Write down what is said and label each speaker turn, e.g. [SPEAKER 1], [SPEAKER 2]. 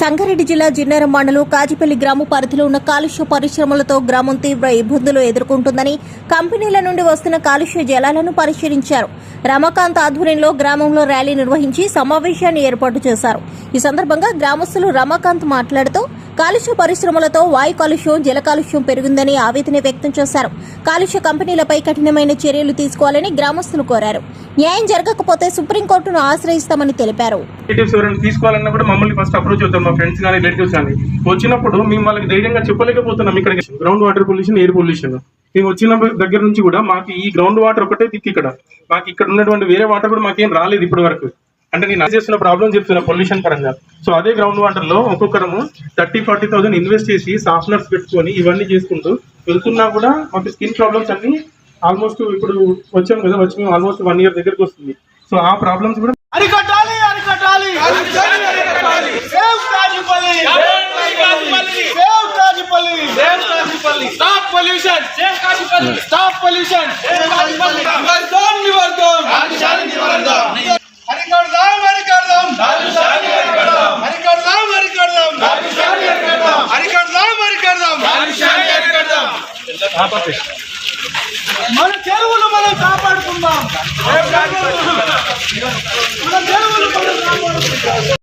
[SPEAKER 1] సంగారెడ్డి జిల్లా జిన్నారం మండలం కాజిపల్లి గ్రామ పరిధిలో ఉన్న కాలుష్య పరిశ్రమలతో గ్రామం తీవ్ర ఇబ్బందులు ఎదుర్కొంటుందని కంపెనీల నుండి వస్తున్న కాలుష్య జలాలను పరిశీలించారు. రమాకాంత్ ఆధ్వర్యంలో గ్రామంలో ర్యాలీ నిర్వహించి సమావేశాన్ని ఏర్పాటు చేశారు. ఈ సందర్భంగా గ్రామస్తులు రమాకాంత్ మాట్లాడుతూ కాలుష్య పరిశ్రమలతో వాయు కాలుష్యం జల కాలుష్యం పెరిగిందని ఆవేదన వ్యక్తం చేశారు. కాలుష్య కంపెనీలపై కఠినమైన చర్యలు తీసుకోవాలని గ్రామస్తులు కోరారు. న్యాయం జరగకపోతే సుప్రీంకోర్టును ఆశ్రయిస్తామని తెలిపారు.
[SPEAKER 2] తీసుకోవాలన్నప్పుడు మమ్మల్ని ఫస్ట్ అప్రోచ్ అవుతాం మా ఫ్రెండ్స్ కానీ రిలేటివ్స్ కానీ వచ్చినప్పుడు మేము వాళ్ళకి ధైర్యంగా చెప్పలేకపోతున్నాం ఇక్కడ ground water pollution air pollution మేము వచ్చిన దగ్గర నుంచి కూడా మాకు ఈ గ్రౌండ్ వాటర్ ఒకటే దిక్కు ఇక్కడ. మాకు ఇక్కడ ఉన్నటువంటి వేరే వాటర్ కూడా మాకేం రాలేదు ఇప్పటి వరకు. అంటే నేను చేస్తున్న ప్రాబ్లం చెప్తున్నా పొల్యూషన్ పరంగా. సో అదే గ్రౌండ్ వాటర్లో ఒక్కొక్కరము థర్టీ ఫార్టీ థౌసండ్ ఇన్వెస్ట్ చేసి సాఫ్ట్నర్స్ పెట్టుకొని ఇవన్నీ చేసుకుంటూ వెళ్తున్నా కూడా మాకు స్కిన్ ప్రాబ్లమ్స్ అన్ని ఆల్మోస్ట్ ఇప్పుడు వచ్చాం కదా వచ్చి ఆల్మోస్ట్ వన్ ఇయర్ దగ్గరకు వస్తుంది. సో ఆ ప్రాబ్లమ్స్ కూడా
[SPEAKER 3] అరికట్టాలి అరికట్టాలి అరికట్టాలి. Kajupalli. Save Kajupalli. Save Kajupalli. Stop pollution save Kajupalli. Stop pollution save Kajupalli. నివర్ధం నివర్ధం కాలుష్యాన్ని నివర్ధం అరికడదాం అరికడదాం అరికడదాం కాలుష్యాన్ని అరికడదాం అరికడదాం అరికడదాం కాలుష్యాన్ని అరికడదాం మన చెరువులు మనం కాపాడుకుందాం మన చెరువులు మనం కాపాడుకుందాం.